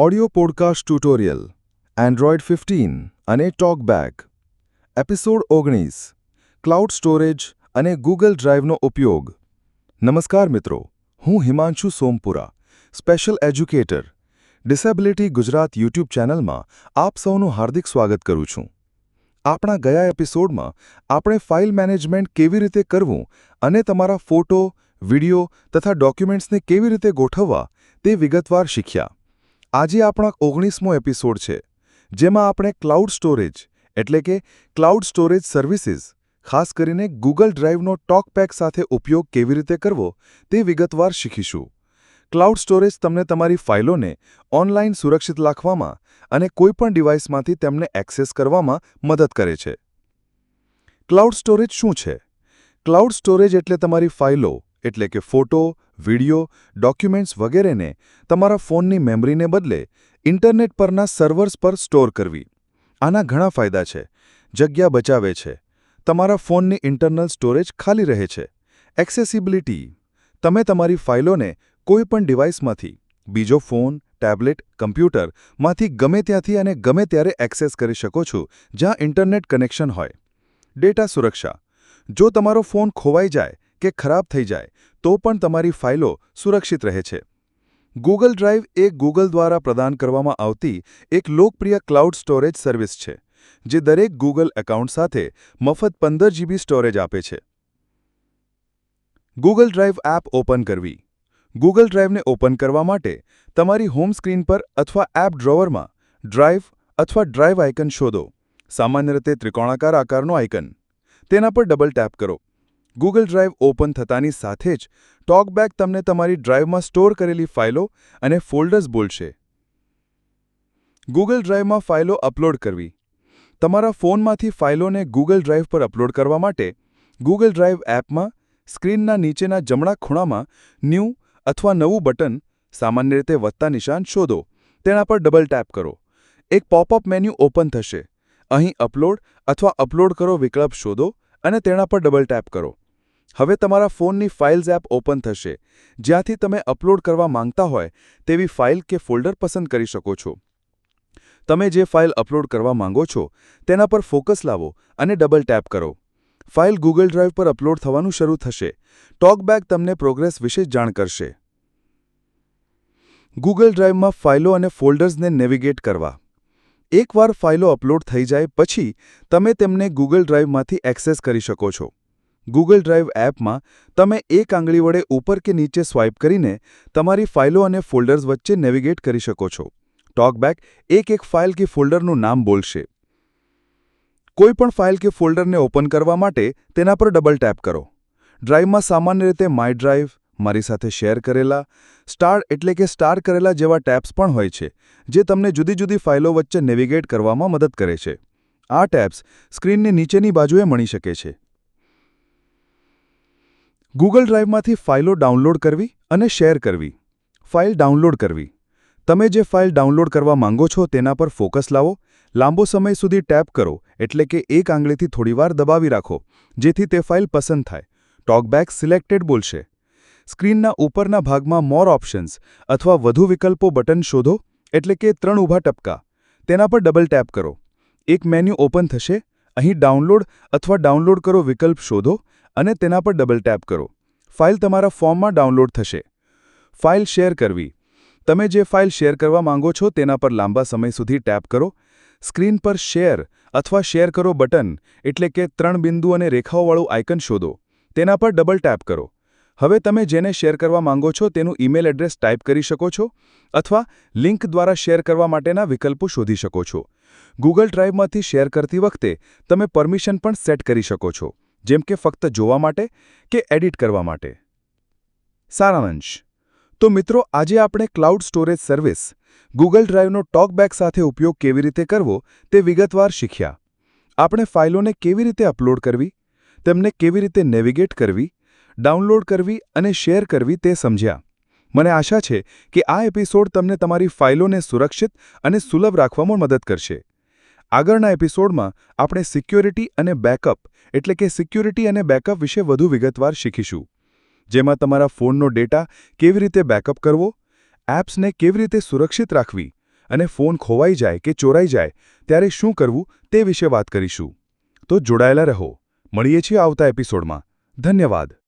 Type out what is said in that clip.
Audio podcast tutorial android fifteen અને TalkBack episode ઓગણીસ cloud storage અને ગૂગલ ડ્રાઇવનો ઉપયોગ. નમસ્કાર મિત્રો, હું Himanshu Sompura special educator disability Gujarat YouTube ચેનલમાં આપ સૌનું હાર્દિક સ્વાગત કરું છું. આપણા ગયા એપિસોડમાં આપણે ફાઇલ મેનેજમેન્ટ કેવી રીતે કરવું અને તમારા ફોટો, વિડિયો તથા ડોક્યુમેન્ટ્સને કેવી રીતે ગોઠવવા તે વિગતવાર શીખ્યા. આજે આપણા ઓગણીસમો એપિસોડ છે, જેમાં આપણે ક્લાઉડ સ્ટોરેજ, એટલે કે ક્લાઉડ સ્ટોરેજ સર્વિસીસ, ખાસ કરીને ગૂગલ ડ્રાઇવનો ટોકપેક સાથે ઉપયોગ કેવી રીતે કરવો તે વિગતવાર શીખીશું. ક્લાઉડ સ્ટોરેજ તમને તમારી ફાઇલોને ઓનલાઇન સુરક્ષિત રાખવામાં અને કોઈપણ ડિવાઇસમાંથી તેમને એક્સેસ કરવામાં મદદ કરે છે. ક્લાઉડ સ્ટોરેજ શું છે? ક્લાઉડ સ્ટોરેજ એટલે તમારી ફાઇલો એટલે કે ફોટો, વિડિયો, ડોક્યુમેન્ટ્સ વગેરેને તમારા ફોનની મેમરીને બદલે ઇન્ટરનેટ પરના સર્વર્સ પર સ્ટોર કરવી. આના ઘણા ફાયદા છે. જગ્યા બચાવે છે. તમારા ફોનની ઇન્ટરનલ સ્ટોરેજ ખાલી રહે છે. એક્સેસિબિલિટી. તમે તમારી ફાઇલોને કોઈપણ ડિવાઇસમાંથી, બીજો ફોન, ટેબ્લેટ કમ્પ્યુટરમાંથી ગમે ત્યાંથી અને ગમે ત્યારે એક્સેસ કરી શકો છો જ્યાં ઇન્ટરનેટ કનેક્શન હોય. ડેટા સુરક્ષા. જો તમારો ફોન ખોવાઈ જાય કે ખરાબ થઈ જાય, તો પણ તમારી ફાઇલો સુરક્ષિત રહે છે. ગૂગલ ડ્રાઇવ એ ગૂગલ દ્વારા પ્રદાન કરવામાં આવતી એક લોકપ્રિય ક્લાઉડ સ્ટોરેજ સર્વિસ છે, જે દરેક ગૂગલ એકાઉન્ટ સાથે મફત પંદર જીબી સ્ટોરેજ આપે છે. ગૂગલ ડ્રાઇવ એપ ઓપન કરવી. ગૂગલ ડ્રાઇવને ઓપન કરવા માટે તમારી હોમ સ્ક્રીન પર અથવા એપ ડ્રોવરમાં ડ્રાઇવ અથવા ડ્રાઇવ આઇકન શોધો. સામાન્ય રીતે ત્રિકોણાકાર આકારનો આઇકન તેના પર ડબલ ટેપ કરો. ગૂગલ ડ્રાઇવ ઓપન થતાની સાથે જ ટોકબેક તમને તમારી ડ્રાઇવમાં સ્ટોર કરેલી ફાઇલો અને ફોલ્ડર્સ બોલશે. ગૂગલ ડ્રાઇવમાં ફાઇલો અપલોડ કરવી. તમારા ફોનમાંથી ફાઇલોને ગૂગલ ડ્રાઇવ પર અપલોડ કરવા માટે ગૂગલ ડ્રાઇવ એપમાં સ્ક્રીનના નીચેના જમણા ખૂણામાં ન્યૂ અથવા નવું બટન સામાન્ય રીતે વધતા નિશાન શોધો. તેના પર ડબલ ટેપ કરો. એક પોપઅપ મેન્યુ ઓપન થશે. અહીં અપલોડ અથવા અપલોડ કરો વિકલ્પ શોધો અને તેના પર ડબલ ટેપ કરો. હવે તમારા ફોનની ફાઇલ્સ એપ ઓપન થશે. જ્યાંથી તમે અપલોડ કરવા માંગતા હોય તેવી ફાઇલ કે ફોલ્ડર પસંદ કરી શકો છો. તમે જે ફાઇલ અપલોડ કરવા માંગો છો, તેના પર ફોકસ લાવો અને ડબલ ટેપ કરો. ફાઇલ ગૂગલ ડ્રાઇવ પર અપલોડ થવાનું શરૂ થશે. ટોકબેક તમને પ્રોગ્રેસ વિશે જાણ કરશે. ગૂગલ ડ્રાઇવમાં ફાઇલો અને ફોલ્ડર્સને નેવિગેટ કરવા. એકવાર ફાઇલો અપલોડ થઈ જાય પછી, તમે તેમને ગૂગલ ડ્રાઇવમાંથી એક્સેસ કરી શકો છો. ગૂગલ ડ્રાઇવ એપમાં તમે એક આંગળી વડે ઉપર કે નીચે સ્વાઇપ કરીને તમારી ફાઇલો અને ફોલ્ડર્સ વચ્ચે નેવિગેટ કરી શકો છો. ટોકબેક એક એક ફાઇલ કે ફોલ્ડરનું નામ બોલશે. કોઈપણ ફાઇલ કે ફોલ્ડરને ઓપન કરવા માટે તેના પર ડબલ ટેપ કરો. ડ્રાઇવમાં સામાન્ય રીતે માય ડ્રાઇવ, મારી સાથે શેર કરેલા, સ્ટાર એટલે કે સ્ટાર કરેલા જેવા ટેપ્સ પણ હોય છે, જે તમને જુદી જુદી ફાઇલો વચ્ચે નેવિગેટ કરવામાં મદદ કરે છે. આ ટેપ્સ સ્ક્રીનની નીચેની બાજુએ મળી શકે છે. ગૂગલ ડ્રાઇવમાંથી ફાઇલો ડાઉનલોડ કરવી અને શેર કરવી. ફાઇલ ડાઉનલોડ કરવી. તમે જે ફાઇલ ડાઉનલોડ કરવા માંગો છો તેના પર ફોકસ લાવો. લાંબો સમય સુધી ટેપ કરો, એટલે કે એક આંગળીથી થોડીવાર દબાવી રાખો, જેથી તે ફાઇલ પસંદ થાય. ટોકબેક સિલેક્ટેડ બોલશે. સ્ક્રીનના ઉપરના ભાગમાં મોર ઓપ્શન્સ અથવા વધુ વિકલ્પો બટન શોધો, એટલે કે ત્રણ ઊભા ટપકા. તેના પર ડબલ ટેપ કરો. એક મેન્યુ ઓપન થશે અહીં ડાઉનલોડ અથવા ડાઉનલોડ કરો વિકલ્પ શોધો અને તેના પર ડબલ ટેપ કરો. ફાઇલ તમારા ફોર્મમાં ડાઉનલોડ થશે. ફાઇલ શેર કરવી. તમે જે ફાઇલ શેર કરવા માંગો છો તેના પર લાંબા સમય સુધી ટેપ કરો. સ્ક્રીન પર શેર અથવા શેર કરો બટન એટલે કે ત્રણ બિંદુ અને રેખાઓવાળું આઇકન શોધો. તેના પર ડબલ ટેપ કરો. હવે તમે જેને શેર કરવા માંગો છો તેનું ઈમેલ એડ્રેસ ટાઈપ કરી શકો છો અથવા લિંક દ્વારા શેર કરવા માટેના વિકલ્પો શોધી શકો છો. ગૂગલ ડ્રાઇવમાંથી શેર કરતી વખતે તમે પરમિશન પણ સેટ કરી શકો છો, જેમ કે ફક્ત જોવા માટે કે એડિટ કરવા માટે. સારાંશ. તો મિત્રો, આજે આપણે ક્લાઉડ સ્ટોરેજ સર્વિસ ગૂગલ ડ્રાઇવનો ટોકબેક સાથે ઉપયોગ કેવી રીતે કરવો તે વિગતવાર શીખ્યા. આપણે ફાઇલોને કેવી રીતે અપલોડ કરવી, તેમને કેવી રીતે નેવિગેટ કરવી ડાઉનલોડ કરવી અને શેર કરવી તે સમજ્યા. મને આશા છે કે આ એપિસોડ તમને તમારી ફાઇલોને સુરક્ષિત અને સુલભ રાખવામાં મદદ કરશે. આગળના એપિસોડમાં આપણે સિક્યોરિટી અને બેકઅપ, એટલે કે સિક્યોરિટી અને બેકઅપ વિશે વધુ વિગતવાર શીખીશું. જેમાં તમારા ફોનનો ડેટા કેવી રીતે બેકઅપ કરવો, એપ્સને કેવી રીતે સુરક્ષિત રાખવી અને ફોન ખોવાઈ જાય કે ચોરાઈ જાય, ત્યારે શું કરવું તે વિશે વાત કરીશું. તો જોડાયેલા રહો. મળીએ છીએ આવતા એપિસોડમાં. ધન્યવાદ.